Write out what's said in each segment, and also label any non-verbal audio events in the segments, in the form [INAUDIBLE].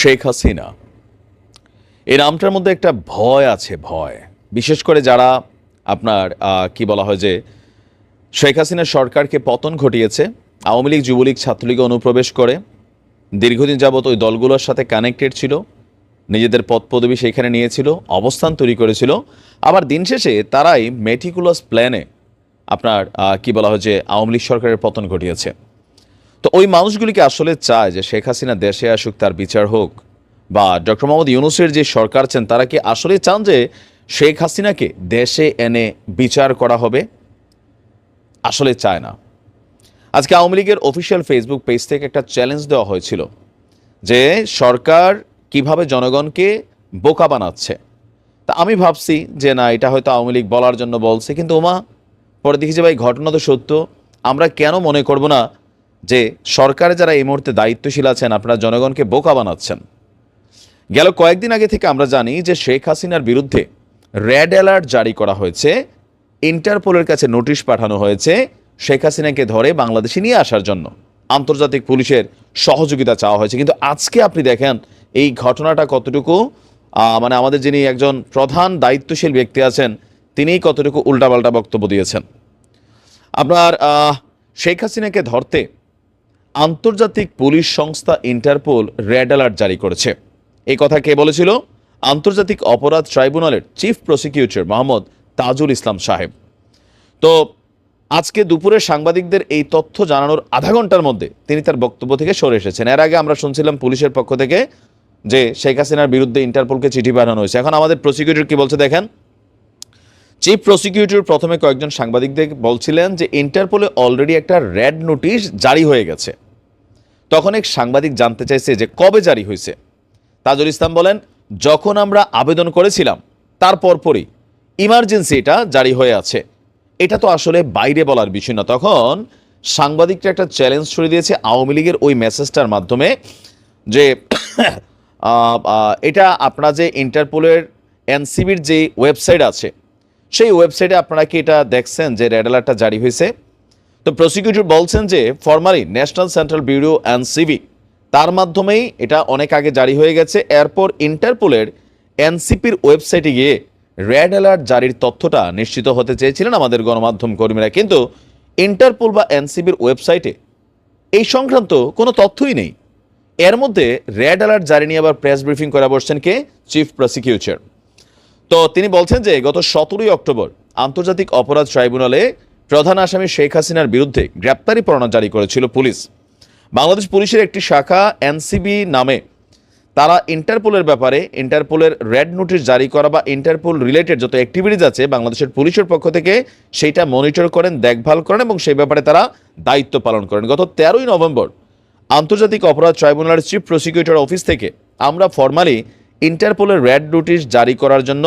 শেখ হাসিনা। এই নামটার মধ্যে একটা ভয় আছে, ভয়। বিশেষ করে যারা আপনার কি বলা হয় যে, শেখ হাসিনা সরকারকে পতন ঘটিয়েছে, আওয়ামী লীগ যুবলীগ ছাত্রলীগে অনুপ্রবেশ করে, দীর্ঘদিন যাবৎ ওই দলগুলোর সাথে কানেক্টেড ছিল, নিজেদের পদ পদবি সেখানে নিয়েছিল, অবস্থান তৈরি করেছিল। আবার দিন শেষে তারাই মেটিকুলাস প্ল্যানে আপনার কি বলা হয় যে, আওয়ামী লীগ সরকারের পতন ঘটিয়েছে। তো ওই মানুষগুলিকে আসলে চায় যে শেখ হাসিনা দেশে আসুক, তার বিচার হোক? বা ডক্টর মোহাম্মদ ইউনুসের যে সরকার আছেন, তারা কি আসলে চান যে শেখ হাসিনাকে দেশে এনে বিচার করা হবে? আসলে চায় না। আজকে আওয়ামী লীগের অফিসিয়াল ফেসবুক পেজ থেকে একটা চ্যালেঞ্জ দেওয়া হয়েছিল যে সরকার কীভাবে জনগণকে বোকা বানাচ্ছে। তা আমি ভাবছি যে না, এটা হয়তো আওয়ামী লীগ বলার জন্য বলছে, কিন্তু ওমা, পরে দেখি যে ভাই, ঘটনা তো সত্য। আমরা কেন মনে করব না যে সরকারে যারা এই মুহূর্তে দায়িত্বশীল আছেন, আপনারা জনগণকে বোকা বানাচ্ছেন। গেল কয়েকদিন আগে থেকে আমরা জানি যে শেখ হাসিনার বিরুদ্ধে রেড অ্যালার্ট জারি করা হয়েছে। ইন্টারপোলের কাছে নোটিশ পাঠানো হয়েছে শেখ হাসিনাকে ধরে বাংলাদেশে নিয়ে আসার জন্য। আন্তর্জাতিক পুলিশের সহযোগিতা চাওয়া হয়েছে। কিন্তু আজকে আপনি দেখেন এই ঘটনাটা কতটুকু মানে আমাদের যিনি একজন প্রধান দায়িত্বশীল ব্যক্তি আছেন, তিনিই কতটুকু উল্টাপাল্টা বক্তব্য দিয়েছেন। আপনার শেখ হাসিনাকে ধরতে আন্তর্জাতিক পুলিশ সংস্থা ইন্টারপোল রেড অ্যালার্ট জারি করেছে। এই কথা কে বলেছিল? আন্তর্জাতিক অপরাধ ট্রাইব্যুনালের চিফ প্রসিকিউটর মোহাম্মদ তাজুল ইসলাম সাহেব। তো আজকে দুপুরে সাংবাদিকদের এই তথ্য জানানোর আধা ঘণ্টার মধ্যে তিনি তার বক্তব্য থেকে সরে এসেছেন। এর আগে আমরা শুনছিলাম পুলিশের পক্ষ থেকে যে শেখ হাসিনার বিরুদ্ধে ইন্টারপোলকে চিঠি পাঠানো হয়েছে। এখন আমাদের প্রসিকিউটর কি বলছে দেখেন? চিফ প্রসিকিউটর প্রথমে কয়েকজন সাংবাদিকদের বলছিলেন যে ইন্টারপোলে অলরেডি একটা রেড নোটিশ জারি হয়ে গেছে। তখন এক সাংবাদিক জানতে চাইছে যে কবে জারি হয়েছে। তাজুল ইসলাম বলেন, যখন আমরা আবেদন করেছিলাম তার পরপরই ইমার্জেন্সি এটা জারি হয়ে আছে। এটা তো আসলে বাইরে বলার বিষয় না। তখন সাংবাদিকটা একটা চ্যালেঞ্জ ছড়ে দিয়েছে আওয়ামী লীগের ওই মেসেজটার মাধ্যমে যে [COUGHS] এটা আপনারা যে ইন্টারপোলের এনসিবির যে ওয়েবসাইট আছে সেই ওয়েবসাইটে আপনারা কি এটা দেখছেন যে রেড অ্যালার্টটা জারি হয়েছে? তো প্রসিকিউটর বলছেন যে formally national central bureau and CB তার মাধ্যমেই এটা অনেক আগে জারি হয়ে গেছে। এরপর ইন্টারপোলের এনসিপির ওয়েবসাইটে গিয়ে রেড অ্যালার্ট জারির তথ্যটা নিশ্চিত হতে চেয়েছিলেন আমাদের গণমাধ্যম কর্মীরা। কিন্তু ইন্টারপোল বা এনসিবির ওয়েবসাইটে এই সংক্রান্ত কোনো তথ্যই নেই। এর মধ্যে রেড অ্যালার্ট জারি নিয়ে আবার প্রেস ব্রিফিং করা বসছেন কে? চিফ প্রসিকিউটর তো তিনি বলছেন যে গত সতেরোই অক্টোবর আন্তর্জাতিক অপরাধ ট্রাইব্যুনালে প্রধান আসামি শেখ হাসিনার বিরুদ্ধে গ্রেপ্তারি পরোয়ানা জারি করেছিল পুলিশ। বাংলাদেশ পুলিশের একটি শাখা, এনসিবি, নামে তারা ইন্টারপোলের ব্যাপারে ইন্টারপোলের রেড নোটিশ জারি করা বা ইন্টারপোল রিলেটেড যত অ্যাক্টিভিটিজ আছে বাংলাদেশের পুলিশের পক্ষ থেকে সেইটা মনিটর করেন, দেখভাল করেন এবং সেই ব্যাপারে তারা দায়িত্ব পালন করেন। গত তেরোই নভেম্বর আন্তর্জাতিক অপরাধ ট্রাইব্যুনালের চিফ প্রসিকিউটর অফিস থেকে আমরা ফর্মালি ইন্টারপোলের রেড নোটিশ জারি করার জন্য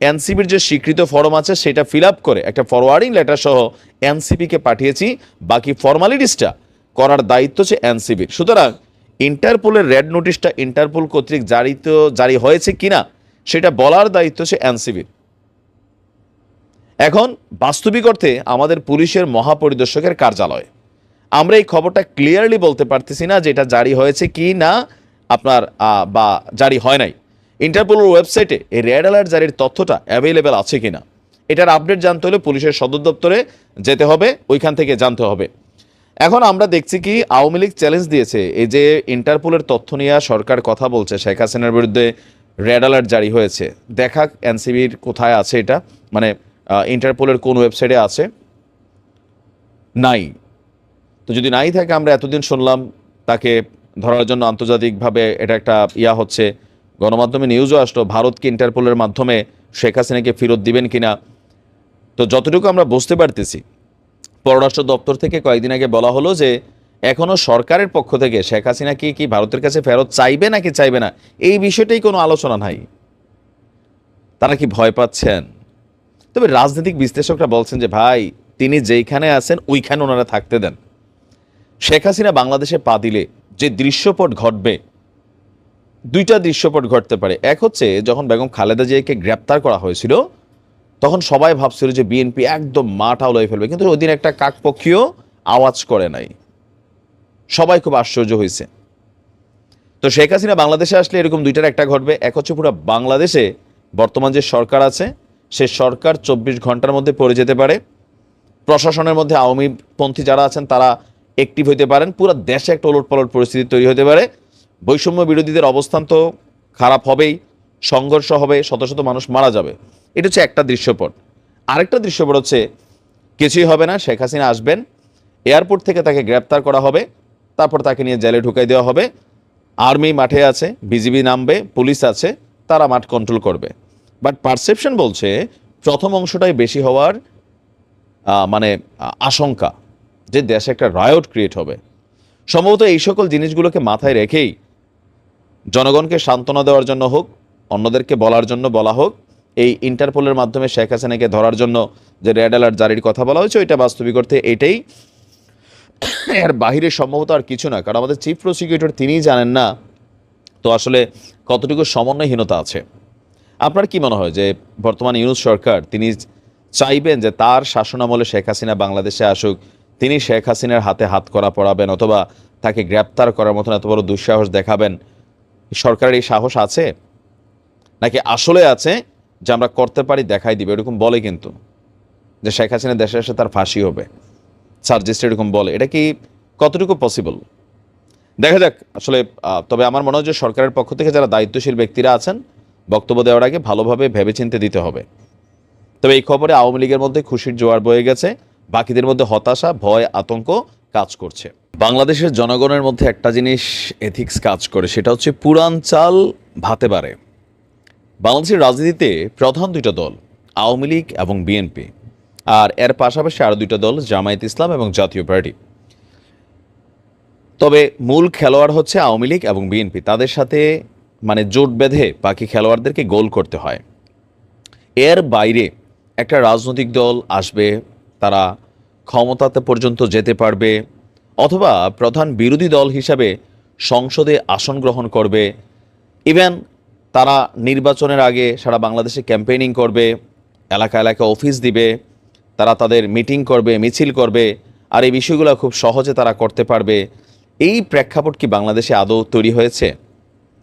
এনসিবির যে স্বীকৃত ফর্ম আছে সেটা ফিল আপ করে একটা ফরওয়ার্ডিং লেটার সহ এনসিপিকে পাঠিয়েছি। বাকি ফর্মালিটিসটা করার দায়িত্ব হচ্ছে এনসিবির সুতরাং ইন্টারপোলের রেড নোটিশটা ইন্টারপোল কর্তৃক জারিত, জারি হয়েছে কিনা সেটা বলার দায়িত্ব হচ্ছে এনসিবির এখন বাস্তবিক অর্থে আমাদের পুলিশের মহাপরিদর্শকের কার্যালয়। আমরা এই খবরটা ক্লিয়ারলি বলতে পারতেছি না যে এটা জারি হয়েছে কি না আপনার বা জারি হয় নাই। ইন্টারপোলের ওয়েবসাইটে এই রেড অ্যালার্ট জারির তথ্যটা অ্যাভেলেবেল আছে কিনা, এটার আপডেট জানতে হলে পুলিশের সদর দপ্তরে যেতে হবে, ওইখান থেকে জানতে হবে। এখন আমরা দেখছি কি আওয়ামী লীগ চ্যালেঞ্জ দিয়েছে, এই যে ইন্টারপোলের তথ্য নিয়ে সরকার কথা বলছে, শেখ হাসিনার বিরুদ্ধে রেড অ্যালার্ট জারি হয়েছে। দেখা এনসিবির কোথায় আছে এটা? মানে ইন্টারপোলের কোন ওয়েবসাইটে আছে? নাই। তো যদি নাই থাকে, আমরা এতদিন শুনলাম তাকে ধরার জন্য আন্তর্জাতিকভাবে এটা একটা ইয়া হচ্ছে। গণমাধ্যমে নিউজও আসলো, ভারতকে ইন্টারপোলের মাধ্যমে শেখ হাসিনাকে ফেরত দিবেন কিনা? তো যতটুকু আমরা বুঝতে পারতেছি, পররাষ্ট্র দপ্তর থেকে কয়েকদিন আগে বলা হলো যে এখনও সরকারের পক্ষ থেকে শেখ হাসিনা কি কি ভারতের কাছে ফেরত চাইবে নাকি চাইবে না, এই বিষয়টাই কোনো আলোচনা নাই। তারা কি ভয় পাচ্ছেন? তবে রাজনৈতিক বিশ্লেষকরা বলছেন যে, ভাই, তিনি যেইখানে আছেন, ওইখানে ওনারা থাকতে দেন। শেখ হাসিনা বাংলাদেশে পা দিলে যে দৃশ্যপট ঘটবে, দুইটা দৃশ্যপট ঘটতে পারে। এক হচ্ছে, যখন বেগম খালেদা জিয়াকে গ্রেপ্তার করা হয়েছিল, তখন সবাই ভাবছিল যে বিএনপি একদম মাঠা লয়ে ফেলবে, কিন্তু ওই দিন একটা কাকপক্ষীয় আওয়াজ করে নাই। সবাই খুব আশ্চর্য হয়েছে। তো শেখ হাসিনা বাংলাদেশে আসলে এরকম দুইটার একটা ঘটবে। এক হচ্ছে পুরো বাংলাদেশে বর্তমান যে সরকার আছে, সে সরকার চব্বিশ ঘণ্টার মধ্যে পড়ে যেতে পারে। প্রশাসনের মধ্যে আওয়ামী পন্থী যারা আছেন, তারা অ্যাক্টিভ হইতে পারেন, পুরো দেশে একটা ওলট পালট পরিস্থিতি তৈরি হতে পারে। বৈষম্য বিরোধীদের অবস্থান তো খারাপ হবেই, সংঘর্ষ হবে, শত শত মানুষ মারা যাবে। এটা হচ্ছে একটা দৃশ্যপট। আরেকটা দৃশ্যপট হচ্ছে, কিছুই হবে না, শেখ হাসিনা আসবেন, এয়ারপোর্ট থেকে তাকে গ্রেপ্তার করা হবে, তারপর তাকে নিয়ে জেলে ঢুকাই দেওয়া হবে। আর্মি মাঠে আছে, বিজিবি নামবে, পুলিশ আছে, তারা মাঠ কন্ট্রোল করবে। বাট পারসেপশন বলছে, প্রথম অংশটাই বেশি হওয়ার মানে আশঙ্কা। যে দেশে একটা রায়ট ক্রিয়েট হবে। সম্ভবত এই সকল জিনিসগুলোকে মাথায় রেখেই জনগণকে সান্ত্বনা দেওয়ার জন্য হোক, অন্যদেরকে বলার জন্য বলা হোক, এই ইন্টারপোলের মাধ্যমে শেখ হাসিনাকে ধরার জন্য যে রেড অ্যালার্ট জারির কথা বলা হয়েছে, ওইটা বাস্তবিক অর্থে এটাই। এর বাহিরে সম্ভবত আর কিছু না কারণ আমাদের চিফ প্রসিকিউটর তিনিই জানেন না তো আসলে কতটুকু সমন্বয়হীনতা আছে। আপনার কি মনে হয় যে বর্তমান ইউনুস সরকার, তিনি চাইবেন যে তার শাসনামলে শেখ হাসিনা বাংলাদেশে আসুক তিনি শেখ হাসিনার হাতে হাত করা পড়াবেন অথবা তাকে গ্রেপ্তার করার মতন এত বড় দুঃসাহস দেখাবেন। সরকারের এই সাহস আছে? নাকি আসলে আছে যে আমরা করতে পারি, দেখাই দিবে? এরকম বলে কিন্তু। যে শেখ হাসিনা দেশে এসে তার ফাঁসি হবে। সার্জিস্ট এরকম বলে। এটা কি কতটুকু পসিবল দেখা যাক। আসলে তবে আমার মনে হয় যে সরকারের পক্ষ থেকে যারা দায়িত্বশীল ব্যক্তিরা আছেন, বক্তব্য দেওয়ার আগে ভালোভাবে ভেবেচিন্তে দিতে হবে। তবে এই খবরে আওয়ামী লীগের মধ্যে খুশির জোয়ার বয়ে গেছে। বাকিদের মধ্যে হতাশা, ভয়, আতঙ্ক কাজ করছে। বাংলাদেশের জনগণের মধ্যে একটা জিনিস এথিক্স কাজ করে, সেটা হচ্ছে পুরান চাল ভাতে বাড়ে। বাংলাদেশের রাজনীতিতে প্রধান দুইটা দল, আওয়ামী লীগ এবং বিএনপি। আর এর পাশাপাশি আরও দুইটা দল, জামায়াত ইসলাম এবং জাতীয় পার্টি। তবে মূল খেলোয়াড় হচ্ছে আওয়ামী লীগ এবং বিএনপি। তাদের সাথে মানে জোট বেঁধে বাকি খেলোয়াড়দেরকে গোল করতে হয়। এর বাইরে একটা রাজনৈতিক দল আসবে তারা ক্ষমতাতে পর্যন্ত যেতে পারবে অথবা প্রধান বিরোধী দল হিসাবে সংসদে আসন গ্রহণ করবে। ইভেন তারা নির্বাচনের আগে সারা বাংলাদেশে ক্যাম্পেইনিং করবে এলাকা এলাকা অফিস দিবে, তারা তাদের মিটিং করবে, মিছিল করবে, আর এই বিষয়গুলো খুব সহজে তারা করতে পারবে। এই প্রেক্ষাপট কি বাংলাদেশে আদৌ তৈরি হয়েছে?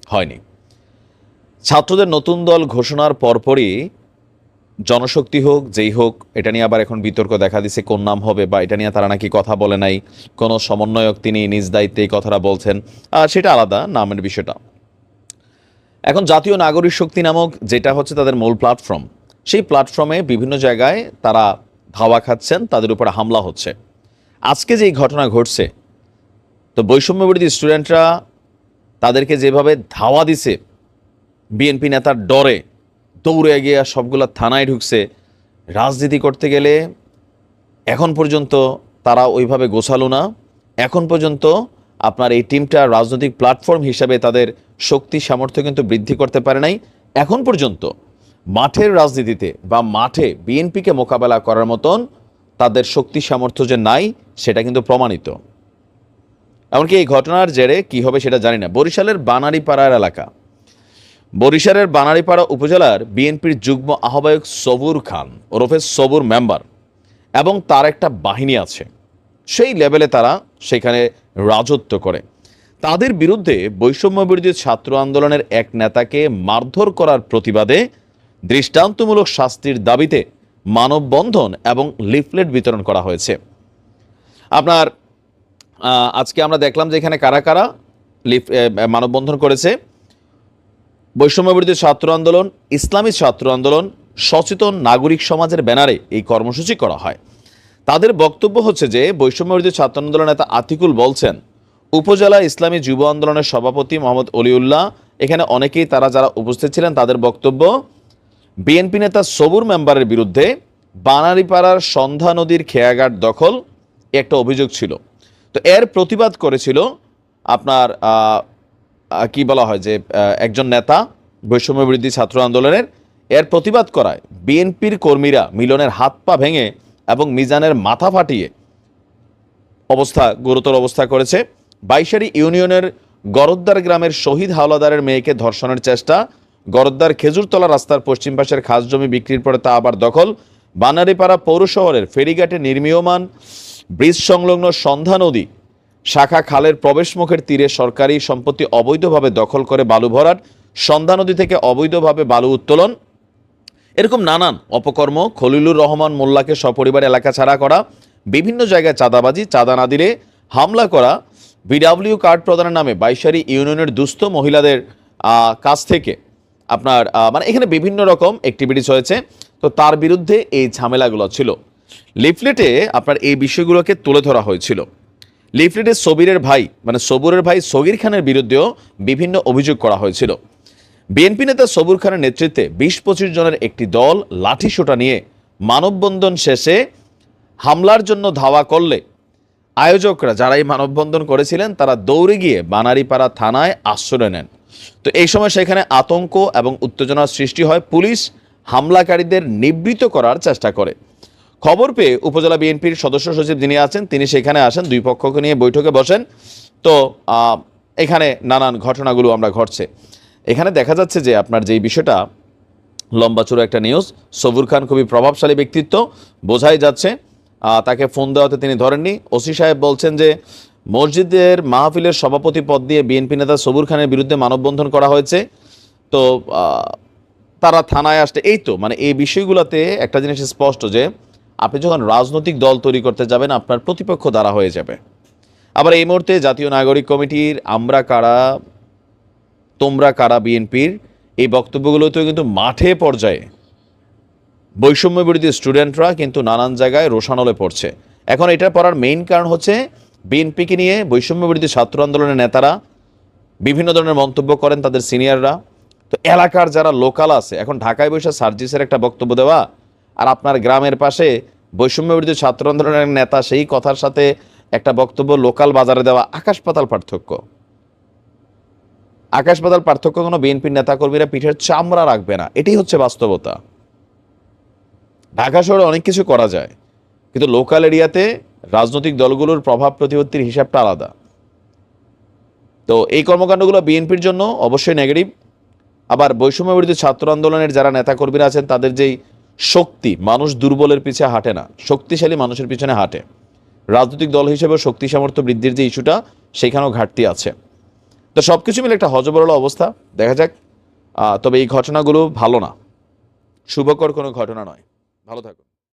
হয়নি। ছাত্রদের নতুন দল ঘোষণার পরপরই জনশক্তি হোক, যেই হোক, এটা নিয়ে আবার এখন বিতর্ক দেখা দিছে কোন নাম হবে বা এটা নিয়ে তারা নাকি কথা বলে নাই। কোনো সমন্বয়ক তিনি নিজ দায়িত্বে এই কথাটা বলছেন। সেটা আলাদা নামের বিষয়টা। এখন জাতীয় নাগরিক শক্তি নামক যেটা হচ্ছে তাদের মূল প্ল্যাটফর্ম সেই প্ল্যাটফর্মে বিভিন্ন জায়গায় তারা ধাওয়া খাচ্ছেন, তাদের উপর হামলা হচ্ছে। আজকে যে ঘটনা ঘটছে, তো বৈষম্য বিরোধী স্টুডেন্টরা তাদেরকে যেভাবে ধাওয়া দিছে, বিএনপি নেতার ডরে দৌড়ে গিয়ে সবগুলা থানায় ঢুকছে। রাজনীতি করতে গেলে এখন পর্যন্ত তারা ওইভাবে গোছালো না। এখন পর্যন্ত আপনার এই টিমটা রাজনৈতিক প্ল্যাটফর্ম হিসাবে তাদের শক্তি, সামর্থ্য কিন্তু বৃদ্ধি করতে পারে নাই। এখন পর্যন্ত মাঠের রাজনীতিতে বা মাঠে বিএনপিকে মোকাবেলা করার মতন তাদের শক্তি, সামর্থ্য যে নাই, সেটা কিন্তু প্রমাণিত। এমনকি এই ঘটনার জেরে কি হবে সেটা জানি না। বরিশালের বানারীপাড়ার এলাকা। বরিশালের বানারীপাড়া উপজেলার বিএনপির যুগ্ম আহ্বায়ক সবুর খান ওরফে সবুর মেম্বার এবং তার একটা বাহিনী আছে। সেই লেভেলে তারা সেখানে রাজত্ব করে। তাদের বিরুদ্ধে বৈষম্য বিরোধী ছাত্র আন্দোলনের এক নেতাকে মারধর করার প্রতিবাদে দৃষ্টান্তমূলক শাস্তির দাবিতে মানববন্ধন এবং লিফলেট বিতরণ করা হয়েছে। আপনার আজকে আমরা দেখলাম যে এখানে কারা কারা লিফ মানববন্ধন করেছে। বৈষম্য বিরোধী ছাত্র আন্দোলন, ইসলামী ছাত্র আন্দোলন, সচেতন নাগরিক সমাজের ব্যানারে এই কর্মসূচি করা হয়। তাদের বক্তব্য হচ্ছে যে বৈষম্য বিরোধী ছাত্র আন্দোলন নেতা আতিকুল বলছেন, উপজেলা ইসলামী যুব আন্দোলনের সভাপতি মোহাম্মদ অলিউল্লাহ, এখানে অনেকেই তারা যারা উপস্থিত ছিলেন তাদের বক্তব্য, বিএনপি নেতা সবুর মেম্বারের বিরুদ্ধে বানারীপাড়ার সন্ধ্যা নদীর খেয়াঘাট দখল, একটা অভিযোগ ছিল। তো এর প্রতিবাদ করেছিল আপনার কি বলা হয় যে একজন নেতা বৈষম্য বিরোধী ছাত্র আন্দোলনের এর প্রতিবাদ করায় বিএনপির কর্মীরা মিলনের হাত পা ভেঙে এবং মিজানের মাথা ফাটিয়ে অবস্থা, গুরুতর অবস্থা করেছে। বাইশারি ইউনিয়নের গরদ্দার গ্রামের শহীদ হাওলাদারের মেয়েকে ধর্ষণের চেষ্টা। গরদ্দার খেজুরতলা রাস্তার পশ্চিম পাশের খাস জমি বিক্রির পরে তা আবার দখল। বানারীপাড়া পৌর শহরের ফেরিঘাটে নির্মীয়মান ব্রিজ সংলগ্ন সন্ধ্যা নদী শাখা খালের প্রবেশমুখের তীরে সরকারি সম্পত্তি অবৈধভাবে দখল করে বালু ভরাট সন্ধ্যা নদী থেকে অবৈধভাবে বালু উত্তোলন। এরকম নানান অপকর্ম খলিলুর রহমান মোল্লাকে সপরিবার এলাকা ছাড়া করা, বিভিন্ন জায়গায় চাঁদাবাজি, চাঁদা না দিলে হামলা করা, বিডাব্লিউ কার্ড প্রদানের নামে বাইশারি ইউনিয়নের দুস্থ মহিলাদের কাছ থেকে আপনার মানে এখানে বিভিন্ন রকম অ্যাক্টিভিটিস হয়েছে। তো তার বিরুদ্ধে এই ঝামেলাগুলো ছিল। লিফলেটে আপনার এই বিষয়গুলোকে তুলে ধরা হয়েছিল। লিফলেটে সবিরের ভাই মানে সবুরের ভাই সগির খানের বিরুদ্ধেও বিভিন্ন অভিযোগ করা হয়েছিল। বিএনপি নেতা সবুর খানের নেতৃত্বে বিশ পঁচিশ জনের একটি দল লাঠিসোঁটা নিয়ে মানববন্ধন শেষে হামলার জন্য ধাওয়া করলে। আয়োজকরা যারা এই মানববন্ধন করেছিলেন, তারা দৌড়ে গিয়ে বানারীপাড়া থানায় আশ্রয় নেন। তো এই সময় সেখানে আতঙ্ক এবং উত্তেজনার সৃষ্টি হয়। পুলিশ হামলাকারীদের নিবৃত করার চেষ্টা করে। খবর পেয়ে উপজেলা বিএনপির সদস্য সচিব যিনি আছেন, তিনি সেখানে আসেন, দুই পক্ষকে নিয়ে বৈঠকে বসেন। তো এখানে নানান ঘটনাগুলো আমরা ঘটছে। এখানে দেখা যাচ্ছে যে আপনার যেই বিষয়টা লম্বা চূড়া একটা নিউজ, সবুর খান খুবই প্রভাবশালী ব্যক্তিত্ব, বোঝাই যাচ্ছে তাকে ফোন দেওয়াতে তিনি ধরেননি। ওসি সাহেব বলছেন যে, মসজিদের মাহফিলের সভাপতি পদ দিয়ে বিএনপি নেতা সবুর খানের বিরুদ্ধে মানববন্ধন করা হয়েছে। তো তারা থানায় আসতে, এই তো মানে এই বিষয়গুলোতে একটা জিনিস স্পষ্ট যে আপনি যখন রাজনৈতিক দল তৈরি করতে যাবেন, আপনার প্রতিপক্ষ দ্বারা হয়ে যাবে। আবার এই মুহূর্তে জাতীয় নাগরিক কমিটির আমরা কারা, তোমরা কারা বিএনপির, এই বক্তব্যগুলো তো কিন্তু মাঠে পর্যায়ে বৈষম্য বিরোধী স্টুডেন্টরা কিন্তু নানান জায়গায় রোশানলে পড়ছে। এখন এটা পড়ার মেইন কারণ হচ্ছে বিএনপিকে নিয়ে বৈষম্য বিরোধী ছাত্র আন্দোলনের নেতারা বিভিন্ন ধরনের মন্তব্য করেন তাদের সিনিয়ররা তো এলাকার যারা লোকাল আছে, এখন ঢাকায় বসে সার্জিসের একটা বক্তব্য দেওয়া আর আপনার গ্রামের পাশে বৈষম্য বিরোধী ছাত্র আন্দোলনের নেতা, সেই কথার সাথে একটা বক্তব্য লোকাল বাজারে দেওয়া আকাশ পাতাল পার্থক্য। আকাশ পাতাল পার্থক্য কোনো বিএনপির নেতাকর্মীরা পিঠের চামড়া রাখবে না। এটাই হচ্ছে বাস্তবতা। ঢাকা শহরে অনেক কিছু করা যায়, কিন্তু লোকাল এরিয়াতে রাজনৈতিক দলগুলোর প্রভাব প্রতিপত্তির হিসাবটা আলাদা। তো এই কর্মকাণ্ডগুলো বিএনপির জন্য অবশ্যই নেগেটিভ আবার বৈষম্য বিরোধী ছাত্র আন্দোলনের যারা নেতাকর্মীরা আছেন, তাদের যেই শক্তি, মানুষ দুর্বলের পিছে হাঁটে না, শক্তিশালী মানুষের পিছনে হাঁটে। রাজনৈতিক দল হিসেবে শক্তি সামর্থ্য বৃদ্ধির যে ইস্যুটা, সেখানেও ঘাটতি আছে। তো সব কিছু মিলে একটা হজবরল অবস্থা, দেখা যাক। তবে এই ঘটনাগুলো ভালো না। শুভকর কোনো ঘটনা নয়। ভালো থাকুন।